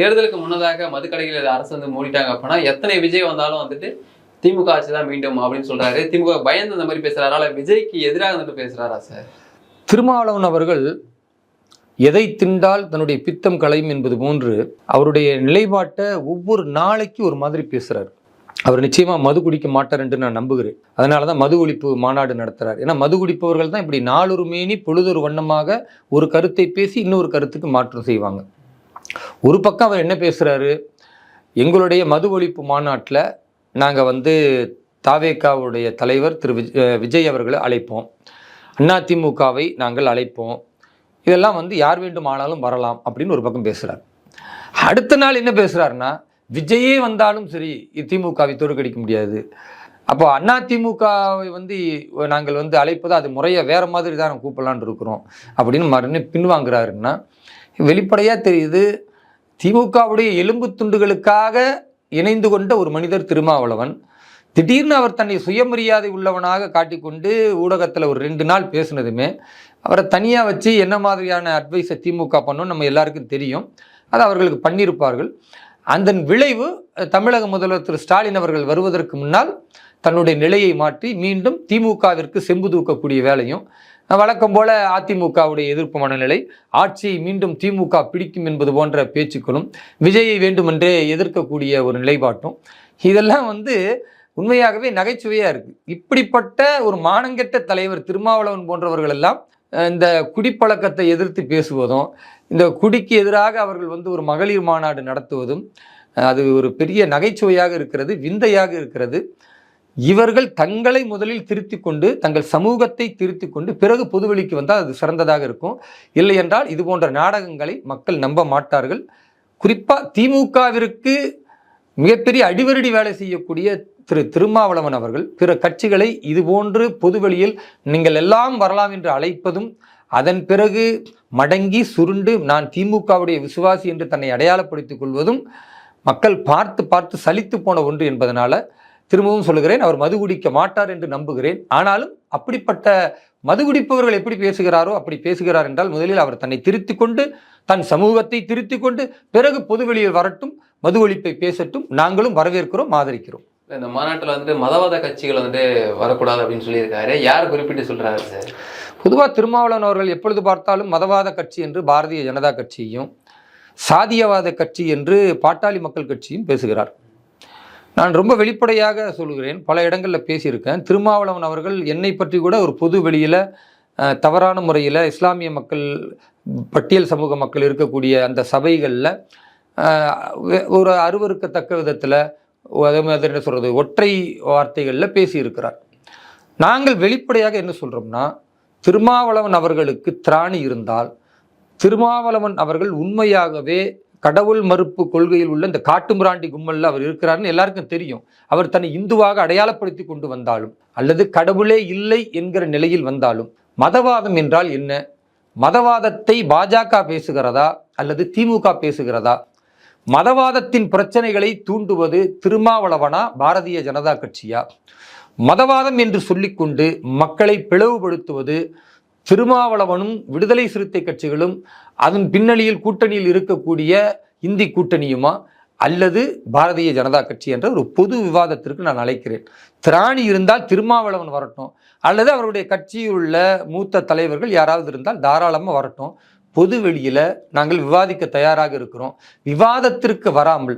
தேர்தலுக்கு முன்னதாக மதுக்கடைகள் அரசு வந்து மூடிட்டாங்க அப்படின்னா எத்தனை விஜய் வந்தாலும் வந்துட்டு திமுக ஆட்சி தான் மீண்டும் அப்படின்னு சொல்றாரு. திமுக பயந்து அந்த மாதிரி பேசுறாரு? விஜய்க்கு எதிராக வந்துட்டு பேசுறாரா சார்? திருமாவளவன் அவர்கள் எதை திண்டால் தன்னுடைய பித்தம் களையும் என்பது போன்று அவருடைய நிலைப்பாட்டை ஒவ்வொரு நாளைக்கு ஒரு மாதிரி பேசுகிறார் அவர் நிச்சயமாக மது குடிக்க மாட்டார் என்று நான் நம்புகிறேன். அதனால தான் மது ஒழிப்பு மாநாடு நடத்துகிறார் ஏன்னா மது குடிப்பவர்கள் தான் இப்படி நாளொரு மேனி பொழுதொரு வண்ணமாக ஒரு கருத்தை பேசி இன்னொரு கருத்துக்கு மாற்றம் செய்வாங்க. ஒரு பக்கம் அவர் என்ன பேசுகிறாரு எங்களுடைய மது ஒழிப்பு மாநாட்டில் நாங்கள் வந்து தாவேக்காவுடைய தலைவர் திரு விஜய் அவர்களை அழைப்போம். அதிமுகவை நாங்கள் அழைப்போம். இதெல்லாம் வந்து யார் வேண்டுமானாலும் வரலாம் அப்படின்னு ஒரு பக்கம் பேசுகிறார் அடுத்த நாள் என்ன பேசுகிறாருன்னா விஜயே வந்தாலும் சரி திமுகவை தோற்கடிக்க முடியாது. அப்போ அண்ணா திமுகவை வந்து நாங்கள் வந்து அழைப்பது அது முறையை வேற மாதிரி தான் கூப்பிடலான் இருக்கிறோம் அப்படின்னு மறுபடியும் பின்வாங்குறாருன்னா வெளிப்படையாக தெரியுது திமுகவுடைய எலும்பு துண்டுகளுக்காக இணைந்து கொண்ட ஒரு மனிதர் திருமாவளவன் திடீர்னு அவர் தன்னை சுயமரியாதை உள்ளவனாக காட்டிக்கொண்டு ஊடகத்தில் ஒரு ரெண்டு நாள் பேசினதுமே அவரை தனியாக வச்சு என்ன மாதிரியான அட்வைஸை திமுக பண்ணும் நம்ம எல்லாருக்கும் தெரியும். அது அவர்களுக்கு பண்ணியிருப்பார்கள். அதன் விளைவு தமிழக முதல்வர் திரு ஸ்டாலின் அவர்கள் வருவதற்கு முன்னால் தன்னுடைய நிலையை மாற்றி மீண்டும் திமுகவிற்கு செம்பு தூக்கக்கூடிய வேலையும் வழக்கம் போல அதிமுகவுடைய எதிர்ப்பு மனநிலை ஆட்சியை மீண்டும் திமுக பிடிக்கும் என்பது போன்ற பேச்சுக்களும் விஜயை வேண்டுமென்றே எதிர்க்கக்கூடிய ஒரு நிலைப்பாட்டும். இதெல்லாம் வந்து உண்மையாகவே நகைச்சுவையாக இருக்குது இப்படிப்பட்ட ஒரு மானங்கெட்ட தலைவர் திருமாவளவன் போன்றவர்கள் எல்லாம் இந்த குடிப்பழக்கத்தை எதிர்த்து பேசுவதும் இந்த குடிக்கு எதிராக அவர்கள் வந்து ஒரு மகளிர் மாநாடு நடத்துவதும் அது ஒரு பெரிய நகைச்சுவையாக இருக்கிறது விந்தையாக இருக்கிறது. இவர்கள் தங்களை முதலில் திருத்தி கொண்டு தங்கள் சமூகத்தை திருத்தி கொண்டு பிறகு பொதுவெளிக்கு வந்தால் அது சிறந்ததாக இருக்கும். இல்லை என்றால் இது போன்ற நாடகங்களை மக்கள் நம்ப மாட்டார்கள். குறிப்பாக திமுகவிற்கு மிகப்பெரிய அடிவருடி வேலை செய்யக்கூடிய திரு திருமாவளவன் அவர்கள் பிற கட்சிகளை இதுபோன்று பொதுவெளியில் நீங்கள் எல்லாம் வரலாம் என்று அழைப்பதும் அதன் பிறகு மடங்கி சுருண்டு நான் திமுகவுடைய விசுவாசி என்று தன்னை அடையாளப்படுத்திக் கொள்வதும் மக்கள் பார்த்து பார்த்து சலித்து போன ஒன்று என்பதனால திரும்பவும் சொல்லுகிறேன் அவர் மது குடிக்க மாட்டார் என்று நம்புகிறேன். ஆனாலும் அப்படிப்பட்ட மது குடிப்பவர்கள் எப்படி பேசுகிறாரோ அப்படி பேசுகிறார் என்றால் முதலில் அவர் தன்னை திருத்தி கொண்டு தன் சமூகத்தை திருத்தி கொண்டு பிறகு பொதுவெளியில் வரட்டும் மது ஒழிப்பை பேசட்டும் நாங்களும் வரவேற்கிறோம் ஆதரிக்கிறோம். இந்த மாநாட்டில் வந்துட்டு மதவாத கட்சிகள் வந்துட்டு வரக்கூடாது அப்படின்னு சொல்லியிருக்காரு. யார் குறிப்பிட்டு சொல்கிறாரு சார்? பொதுவாக திருமாவளவன் அவர்கள் எப்பொழுது பார்த்தாலும் மதவாத கட்சி என்று பாரதிய ஜனதா கட்சியும் சாதியவாத கட்சி என்று பாட்டாளி மக்கள் கட்சியும் பேசுகிறார். நான் ரொம்ப வெளிப்படையாக சொல்கிறேன். பல இடங்களில் பேசியிருக்கேன். திருமாவளவன் அவர்கள் என்னை பற்றி கூட ஒரு பொது வெளியில் தவறான முறையில் இஸ்லாமிய மக்கள் பட்டியல் சமூக மக்கள் இருக்கக்கூடிய அந்த சபைகளில் ஒரு அருவருக்கத்தக்க விதத்தில் அதே மாதிரி என்ன சொல்கிறது ஒற்றை வார்த்தைகளில் பேசியிருக்கிறார். நாங்கள் வெளிப்படையாக என்ன சொல்கிறோம்னா திருமாவளவன் அவர்களுக்கு திராணி இருந்தால் திருமாவளவன் அவர்கள் உண்மையாகவே கடவுள் மறுப்பு கொள்கையில் உள்ள இந்த காட்டுமிராண்டி கும்மலில் அவர் இருக்கிறாருன்னு எல்லாருக்கும் தெரியும். அவர் தன்னை இந்துவாக அடையாளப்படுத்தி கொண்டு வந்தாலும் அல்லது கடவுளே இல்லை என்கிற நிலையில் வந்தாலும் மதவாதம் என்றால் என்ன? மதவாதத்தை பாஜக பேசுகிறதா? அல்லது திமுக பேசுகிறதா? மதவாதத்தின் பிரச்சனைகளை தூண்டுவது திருமாவளவனா பாரதிய ஜனதா கட்சியா? மதவாதம் என்று சொல்லிக்கொண்டு மக்களை பிளவுபடுத்துவது திருமாவளவனும் விடுதலை சிறுத்தை கட்சிகளும் அதன் பின்னணியில் கூட்டணியில் இருக்கக்கூடிய இந்தி கூட்டணியுமா? அல்லது பாரதிய ஜனதா கட்சி என்ற ஒரு பொது விவாதத்திற்கு நான் அழைக்கிறேன். திராணி இருந்தால் திருமாவளவன் வரட்டும். அல்லது அவருடைய கட்சியில் உள்ள மூத்த தலைவர்கள் யாராவது இருந்தால் தாராளமாக வரட்டும். பொது வெளியில் நாங்கள் விவாதிக்க தயாராக இருக்கிறோம். விவாதத்திற்கு வராமல்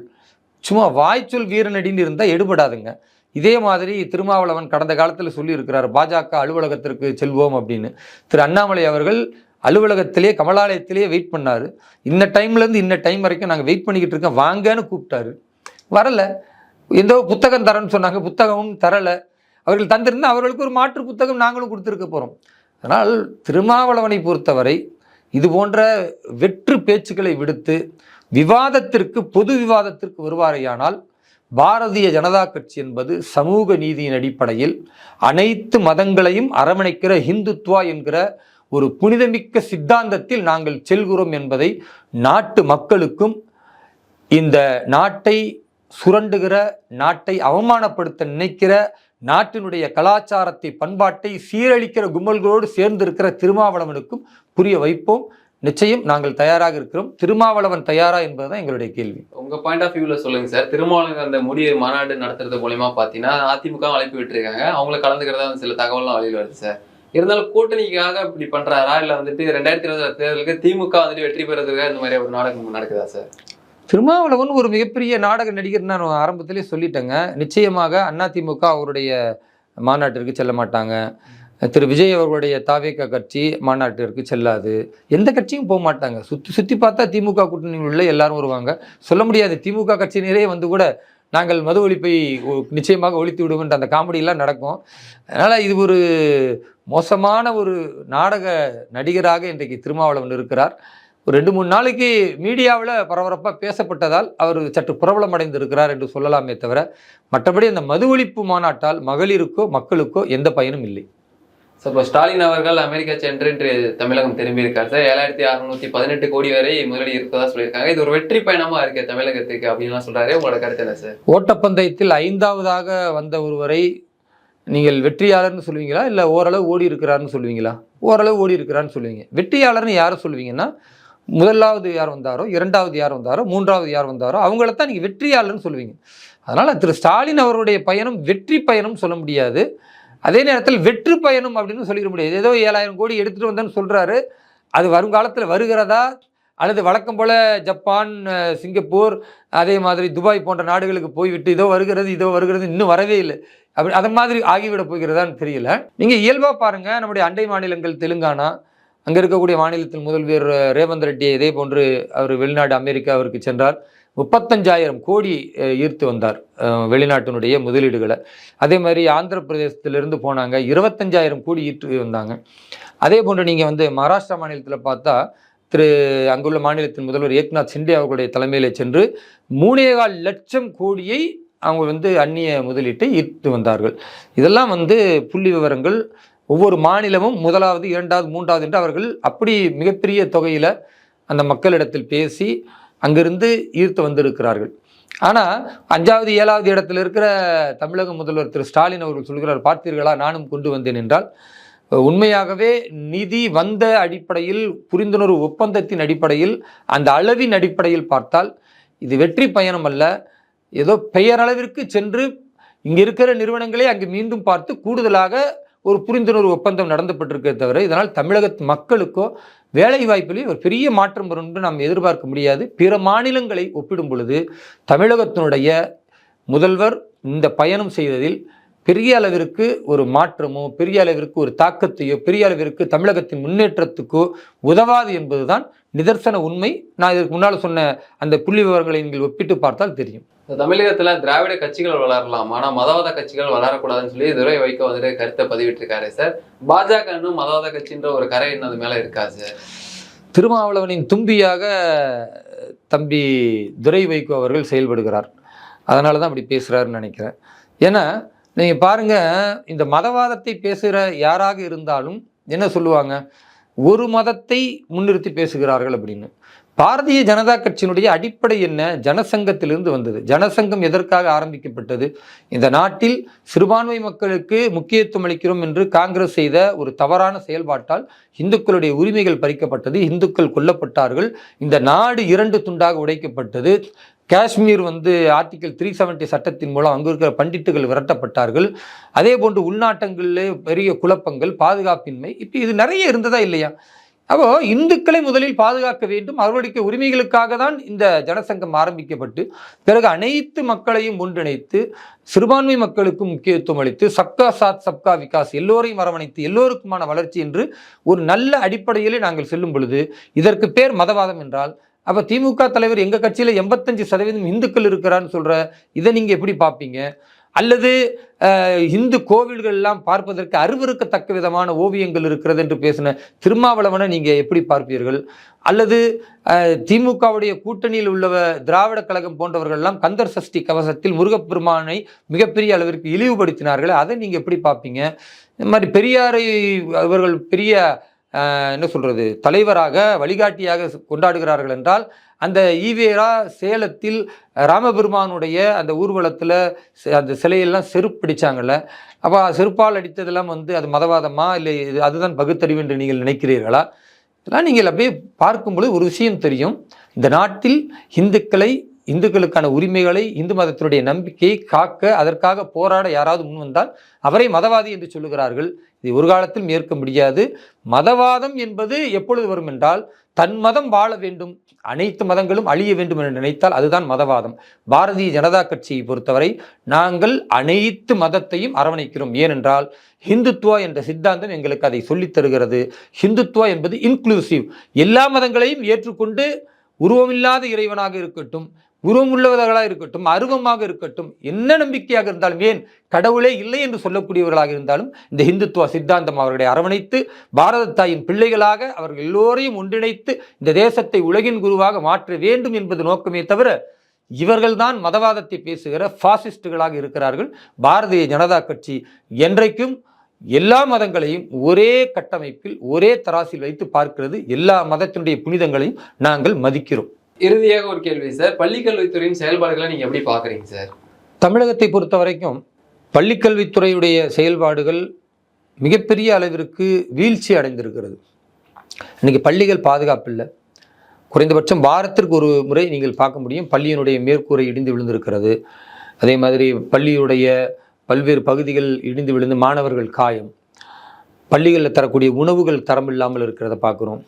சும்மா வாய்ச்சொல் வீரனடின்னு இருந்தால் எடுபடாதுங்க. இதே மாதிரி திருமாவளவன் கடந்த காலத்தில் சொல்லியிருக்கிறார் பாஜக அலுவலகத்திற்கு செல்வோம் அப்படின்னு. திரு அண்ணாமலை அவர்கள் அலுவலகத்திலேயே கமலாலயத்திலேயே வெயிட் பண்ணார். இந்த டைம்லேருந்து இந்த டைம் வரைக்கும் நாங்கள் வெயிட் பண்ணிக்கிட்டு இருக்கோம். வாங்கன்னு கூப்பிட்டாரு. வரலை. ஏதோ புத்தகம் தரேன்னு சொன்னாங்க. புத்தகமும் தரலை. அவர்கள் தந்திருந்தால் அவர்களுக்கு ஒரு மாற்று புத்தகம் நாங்களும் கொடுத்துருக்க போகிறோம் அதனால் திருமாவளவனை பொறுத்தவரை இது போன்ற வெற்று பேச்சுக்களை விடுத்து விவாதத்திற்கு பொது விவாதத்திற்கு வருவாரேயானால் பாரதிய ஜனதா கட்சி என்பது சமூக நீதியின் அடிப்படையில் அனைத்து மதங்களையும் அரவணைக்கிற ஹிந்துத்வா என்கிற ஒரு புனிதமிக்க சித்தாந்தத்தில் நாங்கள் செல்கிறோம் என்பதை நாட்டு மக்களுக்கும் இந்த நாட்டை சுரண்டுகிற நாட்டை அவமானப்படுத்த நினைக்கிற நாட்டினுடைய கலாச்சாரத்தை பண்பாட்டை சீரழிக்கிற கும்பல்களோடு சேர்ந்து இருக்கிற திருமாவளவனுக்கும் புரிய வைப்போம். நிச்சயம் நாங்கள் தயாராக இருக்கிறோம். திருமாவளவன் தயாரா என்பதுதான் எங்களுடைய கேள்வி. உங்க பாயிண்ட் ஆஃப் வியூல சொல்லுங்க சார் திருமாவளவன் அந்த முடிய மாநாடு நடத்துறது மூலயமா பாத்தீங்கன்னா அதிமுக அழைப்பு விட்டுருக்காங்க. அவங்கள கலந்துக்கிறதா சில தகவல்லாம் வெளியில் வருது சார் இருந்தாலும் கூட்டணிக்காக இப்படி பண்றாரா? இல்ல வந்துட்டு ரெண்டாயிரத்தி இருபது தேர்தலுக்கு திமுக வந்துட்டு வெற்றி பெறதுக்காக இந்த மாதிரி ஒரு நாடகம் நடக்குதா சார் திருமாவளவன் ஒரு மிகப்பெரிய நாடக நடிகர் நான் ஆரம்பத்திலே சொல்லிட்டேங்க. நிச்சயமாக அதிமுக அவருடைய மாநாட்டிற்கு செல்ல மாட்டாங்க. திரு விஜய் அவர்களுடைய தாவேக கட்சி மாநாட்டிற்கு செல்லாது. எந்த கட்சியும் போக மாட்டாங்க. சுற்றி சுற்றி பார்த்தா திமுக கூட்டணியில் உள்ள எல்லாரும் வருவாங்க. சொல்ல முடியாது. திமுக கட்சியினரே வந்து கூட நாங்கள் மது ஒழிப்பை ஒ- நிச்சயமாக ஒழித்து விடுவோன்ற அந்த காமெடியெல்லாம் நடக்கும். அதனால் இது ஒரு மோசமான ஒரு நாடக நடிகராக இன்றைக்கு திருமாவளவன் இருக்கிறார். ஒரு ரெண்டு மூணு நாளைக்கு மீடியாவில் பரபரப்பாக பேசப்பட்டதால் அவர் சற்று பிரபலம் அடைந்திருக்கிறார் என்று சொல்லலாமே தவிர மற்றபடி அந்த மது ஒழிப்பு மாநாட்டால் மகளிருக்கோ மக்களுக்கோ எந்த பயனும் இல்லை. சார் இப்போ ஸ்டாலின் அவர்கள் அமெரிக்கா சென்று இன்று தமிழகம் திரும்பியிருக்கார். சார் ஏழாயிரத்தி அறுநூத்தி பதினெட்டு கோடி வரை முதலீடு இருக்கதா சொல்லியிருக்காங்க. இது ஒரு வெற்றி பயணமா இருக்கு தமிழகத்துக்கு அப்படின்லாம் சொல்றாரு. உங்களோட கருத்து என்ன சார்? ஓட்டப்பந்தயத்தில் ஐந்தாவதாக வந்த ஒருவரை நீங்கள் வெற்றியாளர்னு சொல்லுவீங்களா? இல்லை ஓரளவு ஓடி இருக்கிறாருன்னு சொல்லுவீங்களா? ஓரளவு ஓடி இருக்கிறான்னு சொல்லுவீங்க. வெற்றியாளர்னு யாரை சொல்லுவீங்கன்னா முதலாவது யார் வந்தாரோ இரண்டாவது யார் வந்தாரோ மூன்றாவது யார் வந்தாரோ அவங்கள தான் நீங்கள் வெற்றியாளர்னு சொல்லுவீங்க. அதனால் திரு ஸ்டாலின் அவருடைய பயணம் வெற்றி பயணம் சொல்ல முடியாது. அதே நேரத்தில் வெற்று பயணம் அப்படின்னு சொல்லிட முடியாது. ஏதோ ஏழாயிரம் கோடி எடுத்துகிட்டு வந்தேன்னு சொல்கிறாரு அது வருங்காலத்தில் வருகிறதா? அல்லது வழக்கம் போல் ஜப்பான் சிங்கப்பூர் அதே மாதிரி துபாய் போன்ற நாடுகளுக்கு போய்விட்டு இதோ வருகிறது இதோ வருகிறது இன்னும் வரவே இல்லை. அப்படி அதை மாதிரி ஆகிவிட போகிறதான்னு தெரியல. நீங்கள் இயல்பாக பாருங்கள் நம்முடைய அண்டை மாநிலங்கள் தெலுங்கானா அங்கே இருக்கக்கூடிய மாநிலத்தில் முதல்வர் ரேவந்த் ரெட்டி இதே போன்று அவர் வெளிநாடு அமெரிக்கா அவருக்கு சென்றார் முப்பத்தஞ்சாயிரம் கோடி ஈர்த்து வந்தார் வெளிநாட்டினுடைய முதலீடுகளை. அதே மாதிரி ஆந்திர பிரதேசத்திலிருந்து போனாங்க இருபத்தஞ்சாயிரம் கோடி ஈர்த்து வந்தாங்க. அதே போன்று நீங்கள் வந்து மகாராஷ்டிரா மாநிலத்தில் பார்த்தா திரு அங்குள்ள மாநிலத்தின் முதல்வர் ஏக்நாத் சிண்டே அவர்களுடைய தலைமையில் சென்று மூணேகால் லட்சம் கோடியை அவங்க வந்து அந்நிய முதலீட்டை ஈர்த்து வந்தார்கள். இதெல்லாம் வந்து புள்ளி விவரங்கள் ஒவ்வொரு மாநிலமும் முதலாவது இரண்டாவது மூன்றாவது என்று அவர்கள் அப்படி மிகப்பெரிய தொகையில் அந்த மக்களிடத்தில் பேசி அங்கிருந்து ஈர்த்து வந்திருக்கிறார்கள். ஆனால் அஞ்சாவது ஏழாவது இடத்தில் இருக்கிற தமிழக முதல்வர் திரு. ஸ்டாலின் அவர்கள் சொல்கிறார் பார்த்தீர்களா நானும் கொண்டு வந்தேன் என்றால் உண்மையாகவே நிதி வந்த அடிப்படையில் புரிந்துணர்வு ஒப்பந்தத்தின் அடிப்படையில் அந்த அளவின் அடிப்படையில் பார்த்தால் இது வெற்றி பயணம் அல்ல. ஏதோ பெயரளவிற்கு சென்று இங்கே இருக்கிற நிறுவனங்களே அங்கு மீண்டும் பார்த்து கூடுதலாக ஒரு புரிந்துணர்வு ஒப்பந்தம் நடந்தப்பட்டிருக்கே தவிர இதனால் தமிழகத்து மக்களுக்கோ வேலை வாய்ப்பிலே ஒரு பெரிய மாற்றம் வரும் என்று நாம் எதிர்பார்க்க முடியாது. பிற மாநிலங்களை ஒப்பிடும் பொழுது தமிழகத்தினுடைய முதல்வர் இந்த பயணம் செய்ததில் பெரிய அளவிற்கு ஒரு மாற்றமோ பெரிய அளவிற்கு ஒரு தாக்கத்தையோ பெரிய அளவிற்கு தமிழகத்தின் முன்னேற்றத்துக்கோ உதவாது என்பதுதான் நிதர்சன உண்மை. நான் இதற்கு முன்னால் சொன்ன அந்த புள்ளி விவரங்களை நீங்கள் ஒப்பிட்டு பார்த்தால் தெரியும். தமிழகத்துல திராவிட கட்சிகள் வளரலாம். ஆனா மதவாத கட்சிகள் வளரக்கூடாதுன்னு சொல்லி துரை வைக்க வந்துட்டு கருத்தை பதிவிட்டிருக்காரு சார். பாஜக இன்னும் மதவாத கட்சின்ற ஒரு கரை இன்னும் அது மேல இருக்கா சார்? திருமாவளவனின் தும்பியாக தம்பி துரை வைகோ அவர்கள் செயல்படுகிறார். அதனால தான் அப்படி பேசுகிறாருன்னு நினைக்கிறேன். ஏன்னா நீங்கள் பாருங்கள் இந்த மதவாதத்தை பேசுகிற யாராக இருந்தாலும் என்ன சொல்லுவாங்க? ஒரு மதத்தை முன்னிறுத்தி பேசுகிறார்கள் அப்படின்னு. பாரதிய ஜனதா கட்சியினுடைய அடிப்படை என்ன? ஜனசங்கத்திலிருந்து வந்தது. ஜனசங்கம் எதற்காக ஆரம்பிக்கப்பட்டது? இந்த நாட்டில் சிறுபான்மை மக்களுக்கு முக்கியத்துவம் அளிக்கிறோம் என்று காங்கிரஸ் செய்த ஒரு தவறான செயல்பாட்டால் இந்துக்களுடைய உரிமைகள் பறிக்கப்பட்டது. இந்துக்கள் கொல்லப்பட்டார்கள். இந்த நாடு இரண்டு துண்டாக உடைக்கப்பட்டது. காஷ்மீர் வந்து ஆர்டிக்கல் த்ரீ செவன்டி சட்டத்தின் மூலம் அங்கு இருக்கிற பண்டிட்டுகள் விரட்டப்பட்டார்கள். அதே போன்று உள்நாட்டங்களிலே பெரிய குழப்பங்கள் பாதுகாப்பின்மை இப்போ இது நிறைய இருந்ததா இல்லையா? அப்போ இந்துக்களை முதலில் பாதுகாக்க வேண்டும். அவர்களுடைய உரிமைகளுக்காக தான் இந்த ஜனசங்கம் ஆரம்பிக்கப்பட்டு பிறகு அனைத்து மக்களையும் ஒன்றிணைத்து சிறுபான்மை மக்களுக்கு முக்கியத்துவம் அளித்து சப்கா சாத் சப்கா விகாஸ் எல்லோரையும் அரவணைத்து எல்லோருக்குமான வளர்ச்சி என்று ஒரு நல்ல அடிப்படையிலே நாங்கள் செல்லும் பொழுது இதற்கு பேர் மதவாதம் என்றால் அப்போ திமுக தலைவர் எங்கள் கட்சியில் எண்பத்தஞ்சு சதவீதம் இந்துக்கள் இருக்கிறான்னு சொல்கிற இதை நீங்கள் எப்படி பார்ப்பீங்க? அல்லது இந்து கோவில்கள் எல்லாம் பார்ப்பதற்கு அருவருக்கத்தக்க விதமான ஓவியங்கள் இருக்கிறது என்று பேசின திருமாவளவனை நீங்கள் எப்படி பார்ப்பீர்கள்? அல்லது திமுகவுடைய கூட்டணியில் உள்ளவ திராவிட கழகம் போன்றவர்கள் எல்லாம் கந்தர் சஷ்டி கவசத்தில் முருகப்பெருமானை மிகப்பெரிய அளவிற்கு இழிவுபடுத்தினார்கள் அதை நீங்கள் எப்படி பார்ப்பீங்க? இந்த மாதிரி பெரியாரை அவர்கள் பெரிய என்ன சொல்கிறது தலைவராக வழிகாட்டியாக கொண்டாடுகிறார்கள் என்றால் அந்த ஈவேரா சேலத்தில் ராமபெருமானுடைய அந்த ஊர்வலத்தில் அந்த சிலையெல்லாம் செருப்பு பிடிச்சாங்கல்ல அப்போ செருப்பால் அடித்ததெல்லாம் வந்து அது மதவாதமா இல்லை இது அதுதான் பகுத்தறிவு என்று நீங்கள் நினைக்கிறீர்களா? இதெல்லாம் நீங்கள் அப்படியே பார்க்கும்பொழுது ஒரு விஷயம் தெரியும். இந்த நாட்டில் இந்துக்களை இந்துக்களுக்கான உரிமைகளை இந்து மதத்தினுடைய நம்பிக்கையை காக்க அதற்காக போராட யாராவது முன் வந்தால் அவரை மதவாதி என்று சொல்லுகிறார்கள். இது ஒரு காலத்தில் ஏற்க முடியாது. மதவாதம் என்பது எப்பொழுது வரும் என்றால் தன் மதம் வாழ வேண்டும் அனைத்து மதங்களும் அழிய வேண்டும் என்று நினைத்தால் அதுதான் மதவாதம். பாரதிய ஜனதா கட்சியை பொறுத்தவரை நாங்கள் அனைத்து மதத்தையும் அரவணைக்கிறோம். ஏனென்றால் ஹிந்துத்துவா என்ற சித்தாந்தம் எங்களுக்கு அதை சொல்லித் தருகிறது. ஹிந்துத்துவா என்பது இன்க்ளூசிவ் எல்லா மதங்களையும் ஏற்றுக்கொண்டு உருவமில்லாத இறைவனாக இருக்கட்டும் உருவமுள்ளவர்களாக இருக்கட்டும் அருவமாக இருக்கட்டும் என்ன நம்பிக்கையாக இருந்தாலும் ஏன் கடவுளே இல்லை என்று சொல்லக்கூடியவர்களாக இருந்தாலும் இந்த ஹிந்துத்துவ சித்தாந்தம் அவர்களை அரவணைத்து பாரத தாயின் பிள்ளைகளாக அவர்கள் எல்லோரையும் ஒன்றிணைத்து இந்த தேசத்தை உலகின் குருவாக மாற்ற வேண்டும் என்பது நோக்கமே தவிர இவர்கள்தான் மதவாதத்தை பேசுகிற ஃபாசிஸ்டுகளாக இருக்கிறார்கள். பாரதிய ஜனதா கட்சி என்றைக்கும் எல்லா மதங்களையும் ஒரே கட்டமைப்பில் ஒரே தராசில் வைத்து பார்க்கிறது. எல்லா மதத்தினுடைய புனிதங்களையும் நாங்கள் மதிக்கிறோம். இறுதியாக ஒரு கேள்வி சார். பள்ளிக்கல்வித்துறையின் செயல்பாடுகளை நீங்கள் எப்படி பார்க்குறீங்க சார்? தமிழகத்தை பொறுத்த வரைக்கும் பள்ளிக்கல்வித்துறையுடைய செயல்பாடுகள் மிகப்பெரிய அளவிற்கு வீழ்ச்சி அடைந்திருக்கிறது. இன்றைக்கி பள்ளிகள் பாதுகாப்பு இல்லை. குறைந்தபட்சம் வாரத்திற்கு ஒரு முறை நீங்கள் பார்க்க முடியும் பள்ளியினுடைய மேற்கூரை இடிந்து விழுந்திருக்கிறது. அதே மாதிரி பள்ளியுடைய பல்வேறு பகுதிகள் இடிந்து விழுந்து மாணவர்கள் காயம். பள்ளிகளில் தரக்கூடிய உணவுகள் தரம் இல்லாமல் இருக்கிறத பார்க்குறோம்.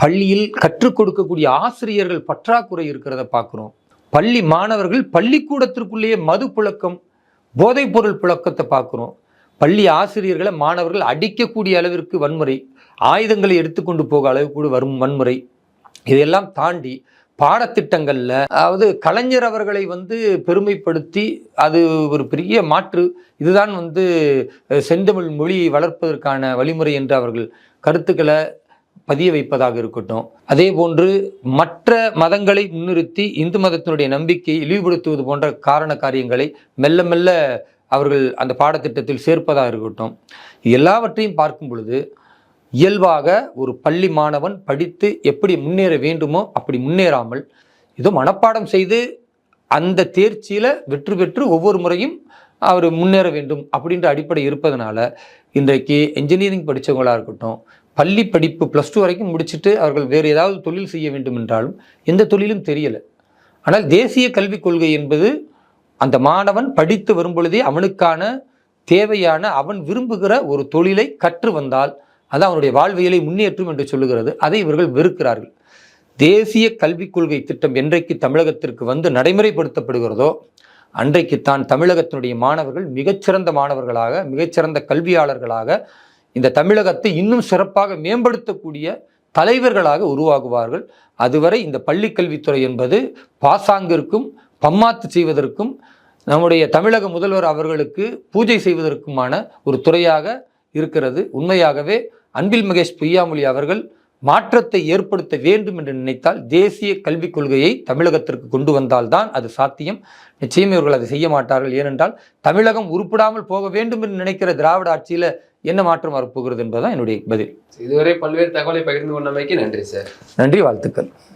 பள்ளியில் கற்றுக் கொடுக்கக்கூடிய ஆசிரியர்கள் பற்றாக்குறை இருக்கிறத பார்க்குறோம். பள்ளி மாணவர்கள் பள்ளிக்கூடத்திற்குள்ளேயே மது புழக்கம் போதைப்பொருள் புழக்கத்தை பார்க்குறோம். பள்ளி ஆசிரியர்களை மாணவர்கள் அடிக்கக்கூடிய அளவிற்கு வன்முறை ஆயுதங்களை எடுத்துக்கொண்டு போக அளவுக்கு வரும் வன்முறை. இதையெல்லாம் தாண்டி பாடத்திட்டங்களில் அதாவது கலைஞர் அவர்களை வந்து பெருமைப்படுத்தி அது ஒரு பெரிய மாற்று. இதுதான் வந்து செந்தமிழ் மொழியை வளர்ப்பதற்கான வழிமுறை என்று அவர்கள் கருத்துக்களை பதிய வைப்பதாக இருக்கட்டும். அதே போன்று மற்ற மதங்களை முன்னிறுத்தி இந்து மதத்தினுடைய நம்பிக்கையை இழிவுபடுத்துவது போன்ற காரண காரியங்களை மெல்ல மெல்ல அவர்கள் அந்த பாடத்திட்டத்தில் சேர்ப்பதாக இருக்கட்டும். எல்லாவற்றையும் பார்க்கும் பொழுது இயல்பாக ஒரு பள்ளி மாணவன் படித்து எப்படி முன்னேற வேண்டுமோ அப்படி முன்னேறாமல் ஏதோ மனப்பாடம் செய்து அந்த தேர்ச்சியில் வெற்றி பெற்று ஒவ்வொரு முறையும் அவர் முன்னேற வேண்டும் அப்படின்ற அடிப்படை இருப்பதனால இன்றைக்கு இன்ஜினியரிங் படித்தவங்களாக இருக்கட்டும் பள்ளி படிப்பு ப்ளஸ் டூ வரைக்கும் முடிச்சுட்டு அவர்கள் வேறு ஏதாவது தொழில் செய்ய வேண்டும் என்றாலும் எந்த தொழிலும் தெரியலை. ஆனால் தேசிய கல்விக் கொள்கை என்பது அந்த மாணவன் படித்து வரும்பொழுதே அவனுக்கான தேவையான அவன் விரும்புகிற ஒரு தொழிலை கற்று வந்தால் அது அவனுடைய வாழ்வியலை முன்னேற்றும் என்று சொல்லுகிறது. அதை இவர்கள் வெறுக்கிறார்கள். தேசிய கல்விக் கொள்கை திட்டம் என்றைக்கு தமிழகத்திற்கு வந்து நடைமுறைப்படுத்தப்படுகிறதோ அன்றைக்குத்தான் தமிழகத்தினுடைய மாணவர்கள் மிகச்சிறந்த மாணவர்களாக மிகச்சிறந்த கல்வியாளர்களாக இந்த தமிழகத்தை இன்னும் சிறப்பாக மேம்படுத்தக்கூடிய தலைவர்களாக உருவாகுவார்கள். அதுவரை இந்த பள்ளிக்கல்வித்துறை என்பது பாசாங்கிற்கும் பம்மாத்து செய்வதற்கும் நம்முடைய தமிழக முதல்வர் அவர்களுக்கு பூஜை செய்வதற்குமான ஒரு துறையாக இருக்கிறது. உண்மையாகவே அன்பில் மகேஷ் பொய்யாமொழி அவர்கள் மாற்றத்தை ஏற்படுத்த வேண்டும் என்று நினைத்தால் தேசிய கல்விக் கொள்கையை தமிழகத்திற்கு கொண்டு வந்தால்தான் அது சாத்தியம். நிச்சயம் இவர்கள் அதை செய்ய மாட்டார்கள். ஏனென்றால் தமிழகம் உருப்படாமல் போக வேண்டும் என்று நினைக்கிற திராவிட ஆட்சியில் என்ன மாற்றம் வரப்போகிறது என்பதுதான் என்னுடைய பதில். இதுவரை பல்வேறு தகவலை பகிர்ந்து கொண்டமைக்கு நன்றி சார். நன்றி வாழ்த்துக்கள்.